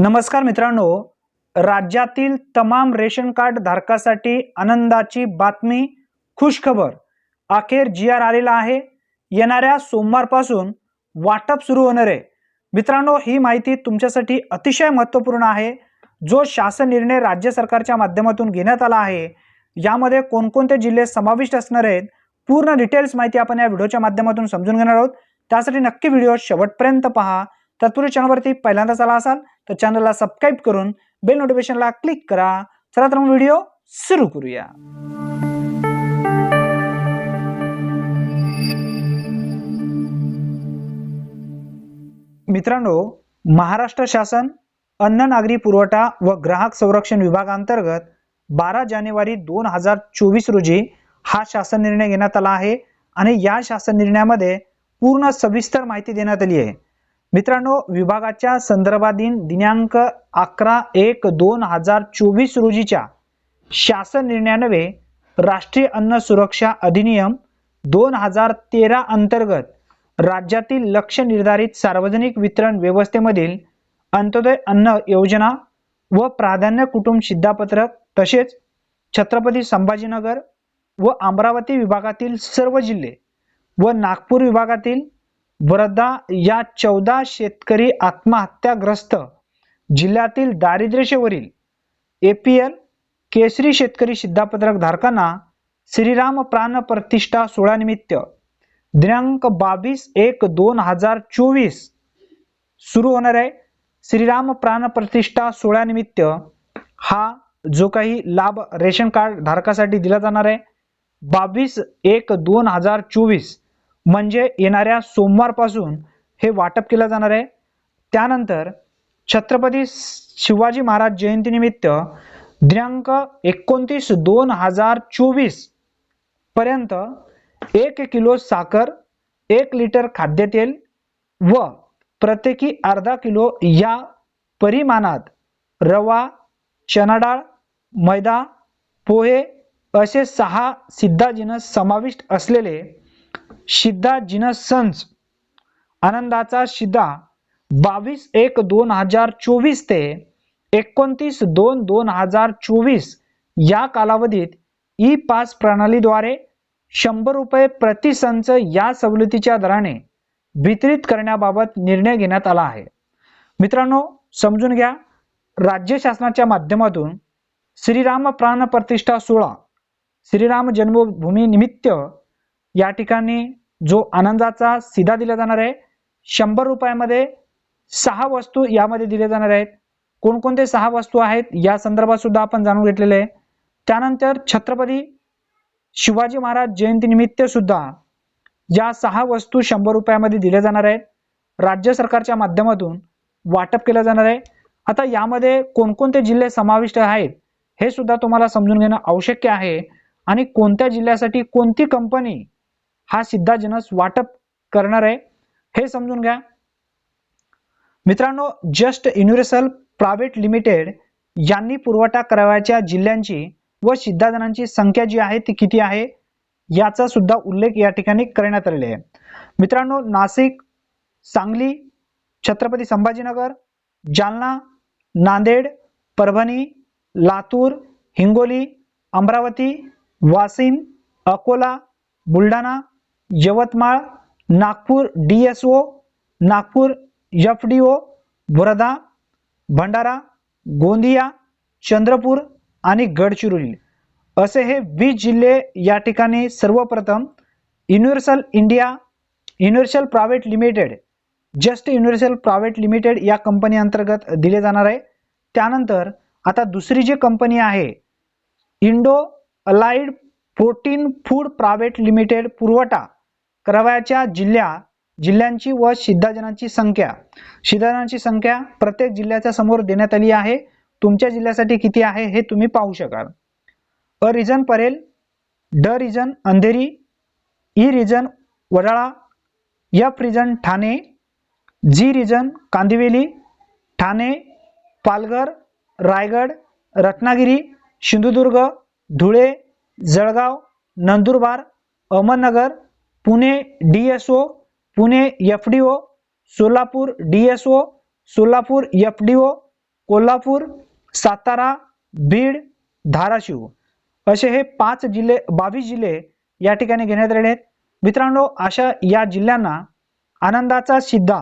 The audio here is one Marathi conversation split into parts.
नमस्कार मित्रांनो. राज्यातील तमाम रेशन कार्ड धारकासाठी आनंदाची बातमी खुशखबर. अखेर जी आर आलेला आहे. येणाऱ्या सोमवारपासून वाटप सुरू होणार आहे. मित्रांनो ही माहिती तुमच्यासाठी अतिशय महत्त्वपूर्ण आहे. जो शासन निर्णय राज्य सरकारच्या माध्यमातून घेण्यात आला आहे यामध्ये कोणकोणते जिल्हे समाविष्ट असणार आहेत पूर्ण डिटेल्स माहिती आपण या व्हिडिओच्या माध्यमातून समजून घेणार आहोत. त्यासाठी नक्की व्हिडिओ शेवटपर्यंत पहा. तत्पूर्वी चॅनलवरती पहिल्यांदाच आला असाल तर चॅनलला सबस्क्राईब करून बेल नोटिफिकेशनला क्लिक करा. चला तर मग व्हिडिओ सुरू करूया. मित्रांनो महाराष्ट्र शासन अन्न नागरी पुरवठा व ग्राहक संरक्षण विभागांतर्गत बारा जानेवारी दोन हजार चोवीस रोजी हा शासन निर्णय घेण्यात आला आहे आणि या शासन निर्णयामध्ये पूर्ण सविस्तर माहिती देण्यात आली आहे. मित्रांनो विभागाच्या संदर्भाधीन दिनांक अकरा एक दोन हजार चोवीस रोजीच्या शासन निर्णयानवे राष्ट्रीय अन्न सुरक्षा अधिनियम दोन हजार तेरा अंतर्गत राज्यातील लक्ष निर्धारित सार्वजनिक वितरण व्यवस्थेमधील अंत्योदय अन्न योजना व प्राधान्य कुटुंब शिद्धापत्रक तसेच छत्रपती संभाजीनगर व अमरावती विभागातील सर्व जिल्हे व नागपूर विभागातील वर्धा या चौदा शेतकरी आत्महत्याग्रस्त जिल्ह्यातील दारिद्र्यशेवरील ए पी एल केसरी शेतकरी शिद्धापत्रक धारकांना श्रीराम प्राण प्रतिष्ठा सोहळ्यानिमित्त दिनांक बावीस एक दोन हजार चोवीस सुरू होणार आहे. श्रीराम प्राण प्रतिष्ठा सोहळ्यानिमित्त हा जो काही लाभ रेशन कार्ड धारकासाठी दिला जाणार आहे. बावीस एक दोन हजार चोवीस म्हणजे येणाऱ्या सोमवारपासून हे वाटप केलं जाणार आहे. त्यानंतर छत्रपती शिवाजी महाराज जयंतीनिमित्त दिनांक एकोणतीस दोन हजार चोवीसपर्यंत एक किलो साखर एक लिटर खाद्यतेल व प्रत्येकी अर्धा किलो या परिमाणात रवा चना डाळ मैदा पोहे असे सहा सिद्धाजीनं समाविष्ट असलेले शिद्धा जिनस सन्स. आनंदाचा शिदा बावीस एक दोन हजार चोवीस ते एकोणतीस दोन दोन हजार चोवीस या कालावधीत ई पास प्रणालीद्वारे शंभर रुपये प्रति संच या सवलतीच्या दराने वितरित करण्याबाबत निर्णय घेण्यात आला आहे. मित्रांनो समजून घ्या राज्य शासनाच्या माध्यमातून श्रीराम प्राण प्रतिष्ठा सोहळा श्रीराम जन्मभूमी निमित्त या ठिकाणी जो आनंदाचा सिधा दिला जाणार आहे शंभर रुपयामध्ये सहा वस्तू यामध्ये दिल्या जाणार आहेत. कोणकोणते सहा वस्तू आहेत या संदर्भात सुद्धा आपण जाणून घेतलेले आहे. त्यानंतर छत्रपती शिवाजी महाराज जयंतीनिमित्त सुद्धा या सहा वस्तू शंभर रुपयामध्ये दिल्या जाणार आहेत. राज्य सरकारच्या माध्यमातून वाटप केलं जाणार आहे. आता यामध्ये कोणकोणते जिल्हे समाविष्ट आहेत हे सुद्धा तुम्हाला समजून घेणं आवश्यक आहे. आणि कोणत्या जिल्ह्यासाठी कोणती कंपनी हा सिद्धा जनस वाटप करणार आहे. हे समजून घ्या. मित्रांनो जस्ट युनिव्हर्सल प्रायव्हेट लिमिटेड यांनी पुरवठा करावयाच्या जिल्ह्यांची व सिद्धाजनांची संख्या जी आहे ती किती आहे याचा सुद्धा उल्लेख या ठिकाणी करण्यात आलेला आहे. मित्रांनो Nashik Sangli Chhatrapati Sambhajinagar Jalna Nanded Parbhani Latur Hingoli Amravati Washim Akola Buldhana Yavatmal Nagpur D S O Nagpur F D O Wardha Bhandara Gondia Chandrapur आणि गडचिरोली. असे हे वीस जिल्हे या ठिकाणी सर्वप्रथम universal India universal private limited just universal private limited या कंपनी अंतर्गत दिले जाणार आहे. त्यानंतर आता दुसरी जी कंपनी आहे Indo Allied Protein Food private limited पुरवठा करावयाच्या जिल्ह्या जिल्ह्यांची व सिद्धाजनांची संख्या. सिद्धाजनांची संख्या प्रत्येक जिल्ह्याच्या समोर देण्यात आली आहे. तुमच्या जिल्ह्यासाठी किती आहे हे तुम्ही पाहू शकाल. A region Parel D region Andheri E region Wadala F region Thane G region Kandivali Thane Palghar Raigad Ratnagiri Sindhudurg Dhule Jalgaon Nandurbar Ahmednagar Pune D S O Pune FDO D O Solapur D S O Solapur FDO D O Kolhapur Satara Beed Dharashiv असे हे पाच जिल्हे बावीस जिल्हे या ठिकाणी घेण्यात आलेले आहेत. मित्रांनो अशा या जिल्ह्यांना आनंदाचा सिद्धा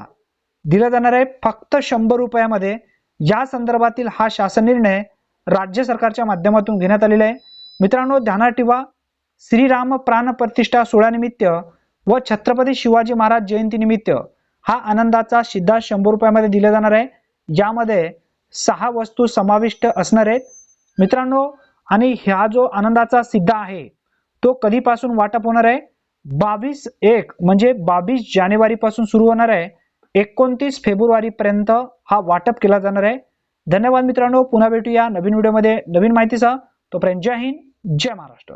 दिला जाणार आहे. फक्त शंभर रुपयामध्ये या संदर्भातील हा शासन निर्णय राज्य सरकारच्या माध्यमातून घेण्यात आलेला आहे. मित्रांनो ध्यानात ठेवा. श्रीराम प्राण प्रतिष्ठा सोहळ्यानिमित्त व छत्रपती शिवाजी महाराज जयंतीनिमित्त हा आनंदाचा सिद्धा शंभर रुपयामध्ये दिला जाणार आहे. यामध्ये सहा वस्तू समाविष्ट असणार आहेत. मित्रांनो आणि हा जो आनंदाचा सिद्धा आहे तो कधीपासून वाटप होणार आहे? बावीस एक म्हणजे बावीस जानेवारी पासून सुरू होणार आहे. एकोणतीस फेब्रुवारी पर्यंत हा वाटप केला जाणार आहे. धन्यवाद मित्रांनो पुन्हा भेटूया नवीन व्हिडिओमध्ये. नवीन माहितीसह तोपर्यंत जय हिंद जय महाराष्ट्र.